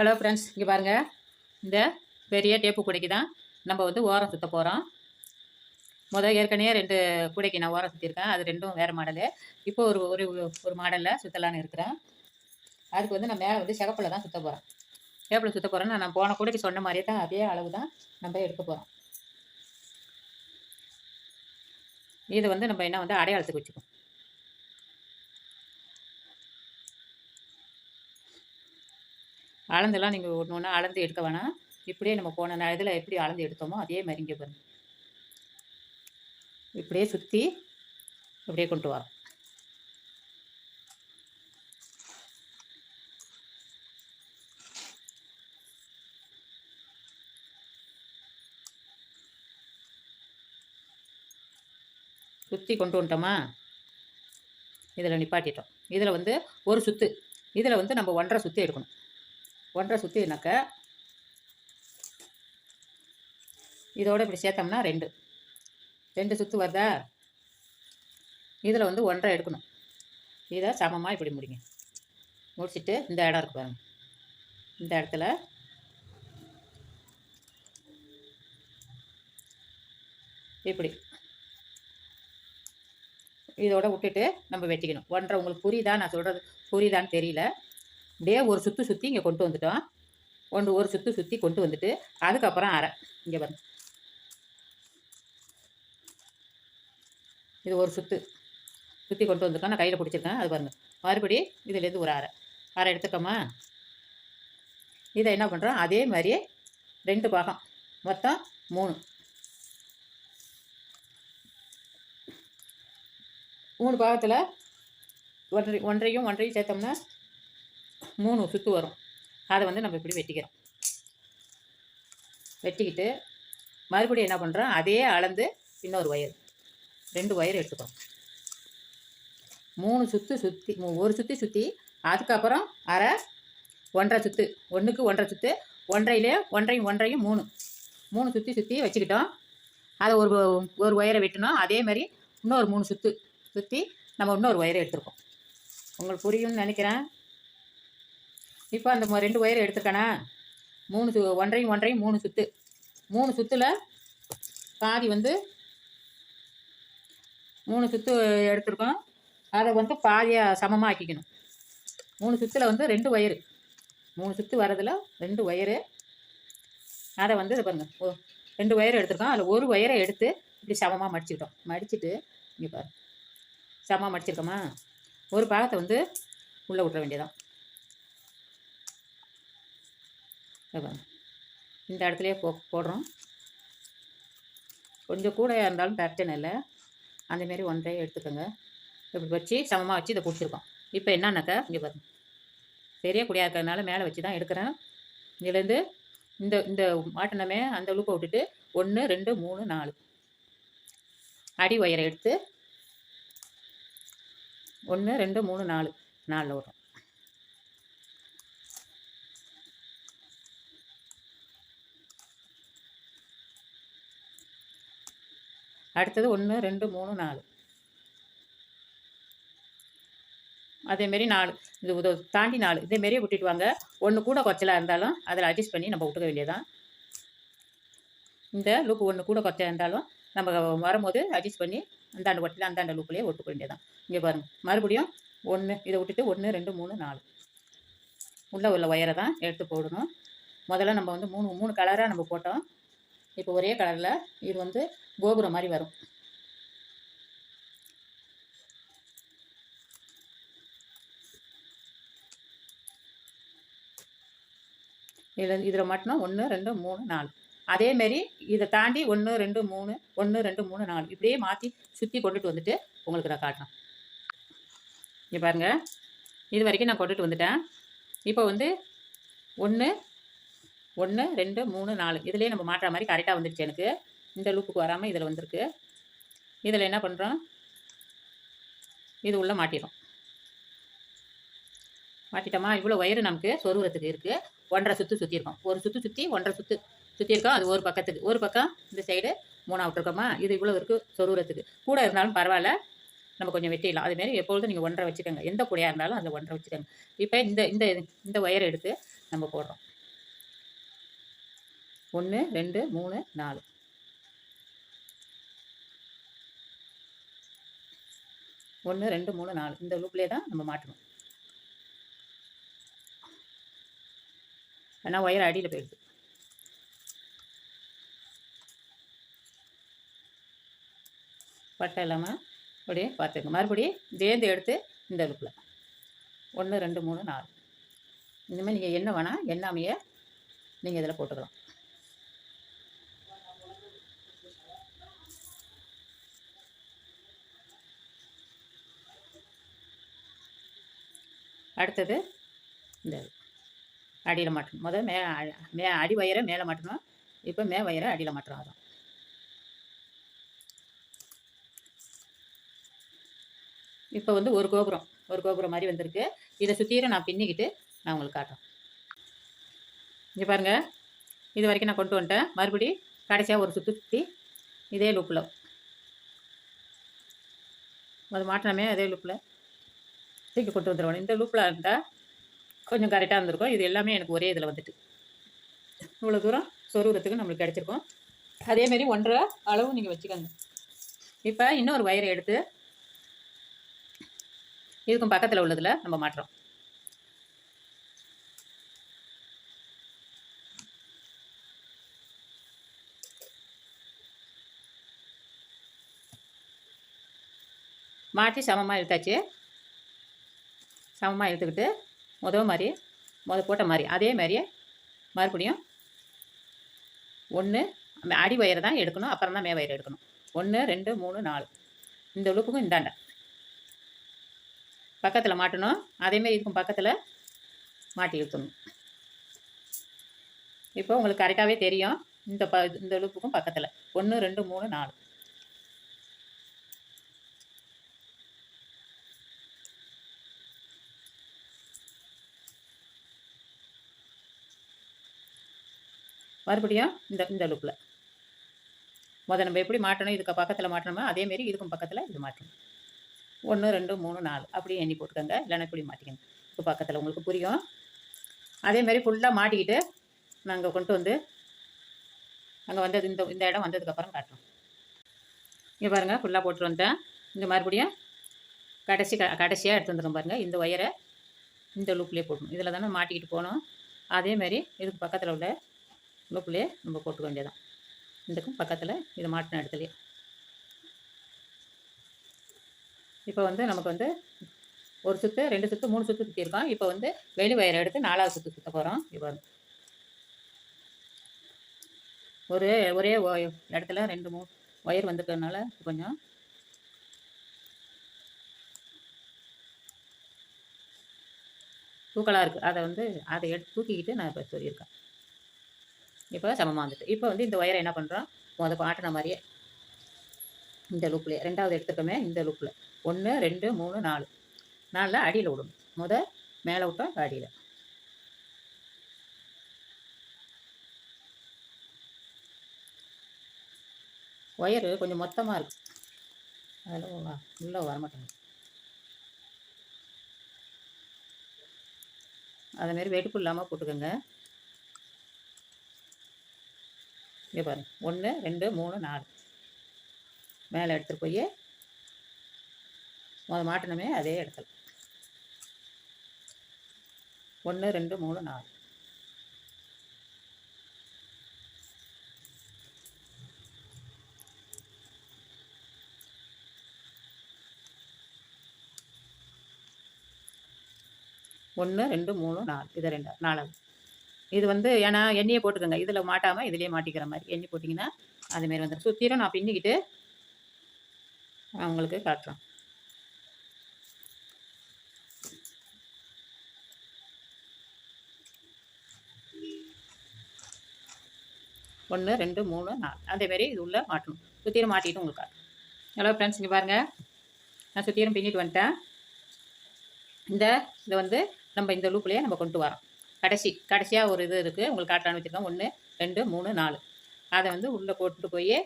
Hello friends இங்கே பாருங்கள் இந்த பெரிய டேப்பு குடைக்கு தான் நம்ம வந்து ஓரம் சுற்ற போகிறோம் முதல் ஏற்கனவே ரெண்டு கூடைக்கு நான் ஓரம் சுற்றிருக்கேன் அது ரெண்டும் வேறு மாடலு இப்போ ஒரு ஒரு ஒரு மாடலில் சுற்றலான்னு இருக்கிறேன். அதுக்கு வந்து நான் மேலே வந்து சிகப்பில் தான் சுற்ற போகிறேன் டேப்பில் சுற்ற போகிறேன்னு நான் போன கூடைக்கு சொன்ன மாதிரியே தான் அதே அளவு தான் நம்ம எடுக்க போகிறோம் இது வந்து நம்ம என்ன வந்து அடையாளத்துக்கு வச்சுக்கோம் அளந்தெல்லாம் நீங்கள் ஒன்று ஒன்று அளந்து எடுக்க வேணாம். இப்படியே நம்ம போன இதில் எப்படி அளந்து எடுத்தோமோ அதே மாதிரி இங்கே பாருங்க. இப்படியே சுற்றி அப்படியே கொண்டு வரோம் சுற்றி கொண்டு வந்துட்டோமா? இதில் நிப்பாட்டிட்டோம். இதில் வந்து ஒரு சுற்று இதில் வந்து நம்ம ஒன்றரை சுற்றி எடுக்கணும். ஒன்றரை சுற்றினாக்க இதோட இப்படி சேர்த்தோம்னா ரெண்டு. ரெண்டு சுற்று வருதா? இதில் வந்து ஒன்றரை எடுக்கணும். இதை சமமாக இப்படி முடிங்க. முடிச்சுட்டு இந்த இடம் இருக்கு பாருங்க. இந்த இடத்துல இப்படி இதோட விட்டுட்டு நம்ம வெட்டிக்கணும். ஒன்றரை உங்களுக்கு புரியுதா? நான் சொல்கிறது புரியுதான்னு தெரியல. அப்படியே ஒரு சுற்று சுற்றி இங்கே கொண்டு வந்துட்டோம். ஒன்று ஒரு சுற்று சுற்றி கொண்டு வந்துட்டு அதுக்கப்புறம் அரை. இங்கே பாருங்க. இது ஒரு சுற்று சுற்றி கொண்டு வந்திருக்கோம். நான் கையில் பிடிச்சிருக்கேன். அது பாருங்கள் மறுபடி இதுலேருந்து ஒரு அரை. அரை எடுத்துக்கோமா இதை என்ன பண்ணுறோம் அதே மாதிரியே ரெண்டு பாகம். மொத்தம் மூணு. மூணு பாகத்தில் ஒன்றரை ஒன்றையும் ஒன்றையும் சேர்த்தோம்னா மூணு சுற்று வரும். அதை வந்து நம்ம இப்படி வெட்டிக்கிறோம். வெட்டிக்கிட்டு மறுபடியும் என்ன பண்ணுறோம் அதே அளந்து இன்னொரு ஒயர் ரெண்டு ஒயர் எடுத்துக்கிறோம். மூணு சுற்று சுற்றி ஒரு சுற்றி சுற்றி அதுக்கப்புறம் அரை ஒன்றரை சுற்று ஒன்றுக்கு ஒன்றரை சுற்று ஒன்றையிலே ஒன்றையும் ஒன்றையும் மூணு. மூணு சுற்றி சுற்றி வச்சுக்கிட்டோம். அதை ஒரு ஒரு ஒயரை வெட்டினோம். அதே மாதிரி இன்னொரு மூணு சுற்று சுற்றி நம்ம இன்னொரு ஒயரை எடுத்துருக்கோம். உங்களுக்கு புரியும்னு நினைக்கிறேன். இப்போ அந்த மொ- ரெண்டு ஒயர் எடுத்துக்கணா மூணு சு ஒன்றையும் ஒன்றையும் மூணு சுற்று மூணு சுற்றில் பாதி வந்து மூணு சுற்று எடுத்துருக்கோம். அதை வந்து பாதியாக சமமாக ஆக்கிக்கணும் மூணு சுற்றில் வந்து ரெண்டு ஒயரு. மூணு சுற்று வரதில் ரெண்டு ஒயரு. அதை வந்து இது பாருங்கள் ஓ ரெண்டு ஒயர் எடுத்துருக்கோம். அதில் ஒரு ஒயரை எடுத்து இப்படி சமமாக மடிச்சுக்கிட்டோம். மடிச்சுட்டு இங்கே பாரு. சமமாக மடிச்சிருக்கோமா? ஒரு பாகத்தை வந்து உள்ளே விட்ற வேண்டியதான் இதை பாருங்க. இந்த இடத்துலையே போ போடுறோம். கொஞ்சம் கூட இருந்தாலும் பிரச்சனை இல்லை. அந்தமாரி ஒன்றையே எடுத்துக்கோங்க. இப்படி வச்சு சமமாக வச்சு இதை பிடிச்சிருக்கோம். இப்போ என்னன்னாக்கா இங்கே பாருங்க. பெரிய குடியாக இருக்கிறதுனால மேலே வச்சு தான் எடுக்கிறேன். இதுலேருந்து இந்த இந்த மாட்டினமே அந்த உழுப்பை விட்டுட்டு ஒன்று ரெண்டு மூணு நாலு. அடி ஒயரை எடுத்து ஒன்று ரெண்டு மூணு நாலு. நாலில் வரும் அடுத்தது ஒன்று ரெண்டு மூணு நாலு. அதேமாரி நாலு. இது உத தாண்டி நாலு. இதேமாரியே விட்டுட்டு வாங்க. ஒன்று கூட குறைச்சலாக இருந்தாலும் அதில் அட்ஜஸ்ட் பண்ணி நம்ம விட்டுக்க வேண்டியதான் இந்த லூப்பு ஒன்று கூட குறைச்சலாக இருந்தாலும் நம்ம வரும்போது அட்ஜஸ்ட் பண்ணி அந்தாண்ட ஒட்டில் அந்தாண்ட லூப்புலேயே ஒட்டுக்க வேண்டியதான் இங்கே பாருங்க. மறுபடியும் ஒன்று இதை விட்டுட்டு ஒன்று ரெண்டு மூணு நாலு. உள்ளே உள்ள ஒயரை தான் எடுத்து போடணும். முதல்ல நம்ம வந்து மூணு மூணு கலராக நம்ம போட்டோம். இப்போ ஒரே கலரில் இது வந்து கோபுரம் மாதிரி வரும். இதில் இதில் மட்டும் ஒன்று ரெண்டு மூணு நாலு. அதேமாரி இதை தாண்டி ஒன்று ரெண்டு மூணு ஒன்று ரெண்டு மூணு நாலு இப்படியே மாற்றி சுற்றி கொண்டுட்டு வந்துட்டு உங்களுக்கு நான் காட்டுறேன். இங்கே பாருங்கள் இது வரைக்கும் நான் கொண்டுட்டு வந்துட்டேன். இப்போ வந்து ஒன்று ஒன்று ரெண்டு மூணு நாலு. இதுலேயே நம்ம மாட்டுற மாதிரி கரெக்டாக வந்துடுச்சு எனக்கு. இந்த லூப்புக்கு வராமல் இதில் வந்திருக்கு. இதில் என்ன பண்ணுறோம் இது உள்ளே மாட்டிடும் மாட்டிட்டோமா? இவ்வளோ ஒயரு நமக்கு சொருகிறதுக்கு இருக்குது ஒன்றரை சுற்று சுற்றிருக்கோம் ஒரு சுற்று சுற்றி ஒன்றரை சுற்று சுற்றிருக்கோம் அது ஒரு பக்கத்துக்கு. ஒரு பக்கம் இந்த சைடு மூணா விட்டுருக்கோமா இது இவ்வளோ இருக்குது சொருகிறதுக்கு. கூட இருந்தாலும் பரவாயில்ல. நம்ம கொஞ்சம் வெட்டிடலாம். அதுமாரி எப்பொழுதும் நீங்கள் ஒன்றரை வச்சுக்கோங்க. எந்த கூடையாக இருந்தாலும் அதில் ஒன்றரை வச்சுக்கோங்க. இப்போ இந்த இந்த இந்த ஒயரை எடுத்து நம்ம போடுறோம். ஒன்று ரெண்டு மூணு நாலு. ஒன்று ரெண்டு மூணு நாலு. இந்த லூப்லேயே தான் நம்ம மாட்டணும். ஏன்னா ஒயர் அடியில் போயிடுது பட்டை இல்லாமல் அப்படியே பார்த்துங்க மறுபடியும் தேர்ந்து எடுத்து இந்த லூப்பில் ஒன்று ரெண்டு மூணு நாலு. இனிமேல் நீங்கள் என்ன வேணால் எண்ணாமையை நீங்கள் இதில் போட்டுக்கலாம். அடுத்தது இந்த அடியில் மாட்டணும். முதல் மே மே அடி வயரை மேலே மாட்டணும். இப்போ மே வயரை அடியில் மாட்டுறோம் அதான். இப்போ வந்து ஒரு கோபுரம் ஒரு கோபுரம் மாதிரி வந்திருக்கு. இதை சுற்றியும் நான் பின்னிக்கிட்டு நான் உங்களுக்கு காட்டுறேன். இங்கே பாருங்கள் இது வரைக்கும் நான் கொண்டு வந்துட்டேன். மறுபடி கடைசியாக ஒரு சுற்றி சுற்றி இதே லுப்பில் அது மாட்டினமே அதே லூப்பில் தூக்கி கொண்டு வந்துடுவோம் இந்த லூப்பில் இருந்தால் கொஞ்சம் கரெக்டாக இருந்திருக்கும். இது எல்லாமே எனக்கு ஒரே இதில் வந்துட்டு. இவ்வளோ தூரம் சொருகிறதுக்கு நம்மளுக்கு கிடச்சிருக்கும். அதேமாரி ஒன்றரை அளவு நீங்கள் வச்சுக்கோங்க. இப்போ இன்னொரு வயரை எடுத்து இதுக்கும் பக்கத்தில் உள்ளதில் நம்ம மாட்டுறோம். மாற்றி சமமாக எடுத்தாச்சு சமமாக எடுத்துக்கிட்டு முதல் மாதிரி முத போட்ட மாதிரி அதே மாதிரியே மறுபடியும் ஒன்று அடி வயிறு தான் எடுக்கணும் அப்புறம் தான் மே வயிறு எடுக்கணும். ஒன்று ரெண்டு மூணு நாலு. இந்த உழுப்புக்கும் இந்தாண்ட. பக்கத்தில் மாட்டணும். அதேமாரி இதுக்கும் பக்கத்தில் மாட்டி இழுக்கணும் இப்போ உங்களுக்கு கரெக்டாகவே தெரியும். இந்த ப இந்த உழுப்புக்கும் பக்கத்தில். ஒன்று ரெண்டு மூணு நாலு. மறுபடியும் இந்த இந்த லுக்கில் முதல் நம்ம எப்படி மாட்டணும்? இதுக்கு பக்கத்தில் மாட்டணுமோ? அதேமாரி இதுக்கும் பக்கத்தில் இது மாட்டணும். ஒன்று ரெண்டு மூணு நாலு. அப்படியே எண்ணி போட்டுக்கோங்க. இல்லைன்னா இப்படி மாட்டிக்கணும் இப்போ பக்கத்தில் உங்களுக்கு புரியும். அதேமாரி ஃபுல்லாக மாட்டிக்கிட்டு நாங்கள் கொண்டு வந்து அங்கே வந்தது இந்த இந்த இடம் வந்ததுக்கப்புறம் காட்டுறோம். இங்கே பாருங்கள் ஃபுல்லாக போட்டு வந்தேன் இங்கே மறுபடியும் கடைசி க கடைசியாக எடுத்து வந்துடும் பாருங்கள் இந்த ஒயரை இந்த லூப்லேயே போடணும். இதில் தானே மாட்டிக்கிட்டு போகணும் அதேமாரி இதுக்கு பக்கத்தில் உள்ள லூப்லேயே நம்ம போட்டுக்க வேண்டியதான் இதுக்கும் பக்கத்தில் இது மாட்டின இடத்துலையே. இப்போ வந்து நமக்கு வந்து ஒரு சுற்று ரெண்டு சுற்று மூணு சுற்று சுற்றிருக்கோம் இப்போ வந்து வெளி வயரை எடுத்து நாலாவது சுற்று சுற்ற போகிறோம் இப்போ ஒரு ஒரே இடத்துல ரெண்டு மூணு ஒயர் வந்துட்டதுனால கொஞ்சம் தூக்கலாக இருக்குது அதை வந்து அதை எடுத்து தூக்கிக்கிட்டு நான் இப்போ சொல்லியிருக்கேன். இப்போ சமமாக வந்துட்டு. இப்போ வந்து இந்த ஒயரை என்ன பண்ணுறோம் மொதல் பாட்டின மாதிரியே இந்த லூப்லேயே ரெண்டாவது எடுத்துக்கோமே இந்த லூப்பில் ஒன்று ரெண்டு மூணு நாலு. நாலில் அடியில் விடணும். முத மேலே விட்டோம் அடியில். ஒயரு கொஞ்சம் மொத்தமாக இருக்கு. அதில் உள்ளே வரமாட்டேங்குது அதேமாரி வெடிப்பு இல்லாமல் போட்டுக்கோங்க. இங்கே பாருங்கள் ஒன்று ரெண்டு மூணு நாலு. மேலே எடுத்துகிட்டு போய் முத மாட்டினமே அதே இடத்துல. ஒன்று ரெண்டு மூணு நாலு. ஒன்று ரெண்டு மூணு நாலு. இது ரெண்டு நாலாவது. இது வந்து ஏன்னா எண்ணெயை போட்டுக்கோங்க. இதில் மாட்டாமல் இதுலேயே மாட்டிக்கிற மாதிரி. எண்ணெய் போட்டிங்கன்னா அதுமாரி வந்துடும் சுற்றிலும் நான் பின்னிக்கிட்டு உங்களுக்கு காட்டுறேன். ஒன்று ரெண்டு மூணு நாலு. அதேமாரி இது உள்ளே மாட்டணும். சுற்றிலும் மாட்டிட்டு உங்களுக்கு காட்டும் ஹலோ ஃப்ரெண்ட்ஸ் இங்கே பாருங்கள் நான் சுற்றிலும் பின்னிட்டு வந்துட்டேன். இந்த இதை வந்து நம்ம இந்த லூப்லேயே நம்ம கொண்டு வரோம் கடைசி கடைசியாக ஒரு இது இருக்குது உங்களுக்கு காட்டான்னு வச்சுருக்கோம் ஒன்று ரெண்டு மூணு நாலு. அதை வந்து உள்ளே போட்டுட்டு போய்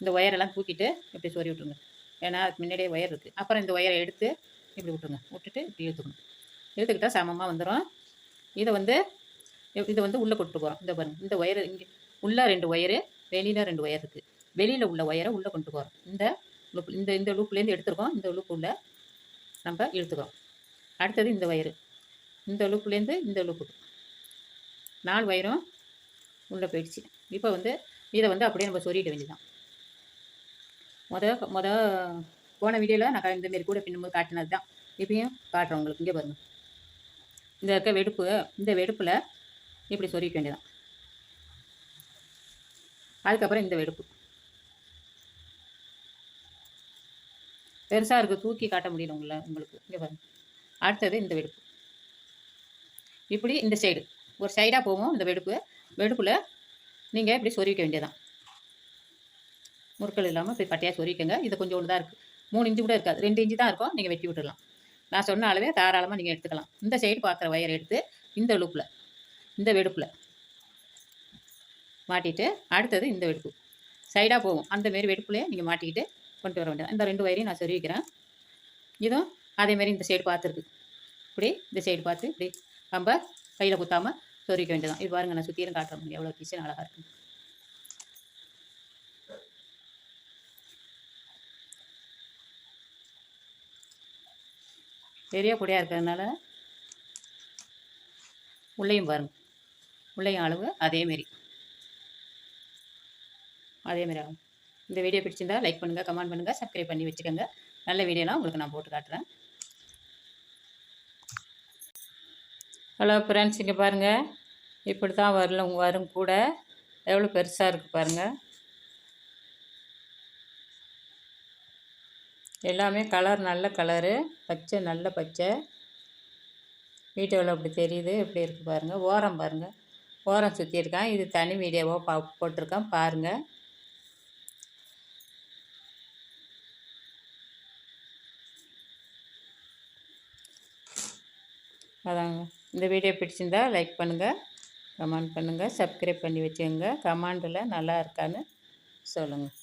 இந்த ஒயரெல்லாம் தூக்கிட்டு இப்படி சொறி விட்ருங்க ஏன்னா அதுக்கு முன்னாடியே ஒயர் இருக்குது அப்புறம் இந்த ஒயரை எடுத்து இப்படி விட்ருங்க விட்டுட்டு இப்படி இழுத்துக்கணும். இழுத்துக்கிட்டால் சமமாக வந்துடும் இதை வந்து இதை வந்து உள்ளே கொண்டு போகிறோம் இந்த பாருங்கள் இந்த ஒயரு இங்கே உள்ளே ரெண்டு ஒயரு வெளியில் ரெண்டு ஒயர் இருக்குது வெளியில் உள்ள ஒயரை உள்ளே கொண்டு போகிறோம் இந்த லூப் இந்த இந்த லூப்லேருந்து எடுத்துருக்கோம். இந்த லூப் உள்ள நம்ம இழுத்துக்கிறோம். அடுத்தது இந்த ஒயரு. இந்த லூப்லேருந்து இந்த லூப்புக்கு நாலு வயிறும் உள்ளே போயிடுச்சு. இப்போ வந்து இதை வந்து அப்படியே நம்ம சொருகிட வேண்டியதான் முத முத போன வீடியோவில் நான் இந்த மாரி கூட பின்னும்போது காட்டினது தான் இப்பயும் காட்டுறேன் உங்களுக்கு. இங்கே பாருங்கள் இந்த இருக்க வெடுப்பு இந்த வெடுப்பில் இப்படி சொருகிக்க வேண்டியதான் அதுக்கப்புறம் இந்த வெடுப்பு. பெருசாக இருக்குது தூக்கி காட்ட முடியல உங்களை உங்களுக்கு. இங்கே பாருங்கள் அடுத்தது இந்த வெடுப்பு. இப்படி இந்த சைடு ஒரு சைடாக போகும் இந்த வெடுப்பு. வெடுப்பில் நீங்கள் இப்படி சொருவிக்க வேண்டியதான் முறுக்கள் இல்லாமல் இப்படி பட்டையாக சொருவிக்கங்க இது கொஞ்சம் ஒன்று தான் இருக்குது மூணு இன்ச்சு கூட இருக்காது. ரெண்டு இன்ச்சு தான் இருக்கும். நீங்கள் வெட்டி விட்டுடலாம். நான் சொன்ன அளவே தாராளமாக நீங்கள் எடுத்துக்கலாம். இந்த சைடு பார்க்குற ஒயர் எடுத்து இந்த லூப்பில் இந்த வெடுப்பில் மாட்டிட்டு அடுத்தது இந்த வெடுப்பு. சைடாக போகும். அந்தமாரி வெடுப்புலேயே நீங்கள் மாட்டிக்கிட்டு கொண்டு வர வேண்டியது இந்த ரெண்டு வயரையும் நான் சொருவிக்கிறேன் இதுவும் அதேமாரி இந்த சைடு பார்த்துருக்கு. இப்படி இந்த சைடு பார்த்து இப்படி நம்ம கையில் குத்தாமல் சொரிக்க வேண்டியதான் இது பாருங்கள் நான் சுற்றியும் காட்டுறேன் எவ்வளோ கிச்சன் அழகாக இருக்கும் பெரிய பொடியாக இருக்கிறதுனால உள்ளேயும் பாருங்கள் உள்ளேயும் அளவு அதேமாரி அதேமாரி ஆகும். இந்த வீடியோ பிடிச்சிருந்தா லைக் பண்ணுங்கள் கமெண்ட் பண்ணுங்கள் சப்ஸ்கிரைப் பண்ணி வச்சுக்கோங்க. நல்ல வீடியோலாம் உங்களுக்கு நான் போட்டு காட்டுறேன். ஹலோ ஃப்ரெண்ட்ஸ் இங்கே பாருங்கள் இப்படி தான் வரல வரும் கூட. எவ்வளோ பெருசாக இருக்குது பாருங்கள் எல்லாமே கலர் நல்ல கலரு பச்சை நல்ல பச்சை. வீடியோவில் அப்படி தெரியுது எப்படி இருக்குது பாருங்கள் ஓரம் பாருங்கள் ஓரம் சுற்றியிருக்கேன் இது தனி வீடியோவாக பா போட்டிருக்கேன். பாருங்கள் அதாங்க. இந்த வீடியோ பிடிச்சிருந்தா லைக் பண்ணுங்கள் கமெண்ட் பண்ணுங்கள் சப்ஸ்கிரைப் பண்ணி வச்சுக்கோங்க. கமெண்டில் நல்லா இருக்கான்னு சொல்லுங்கள்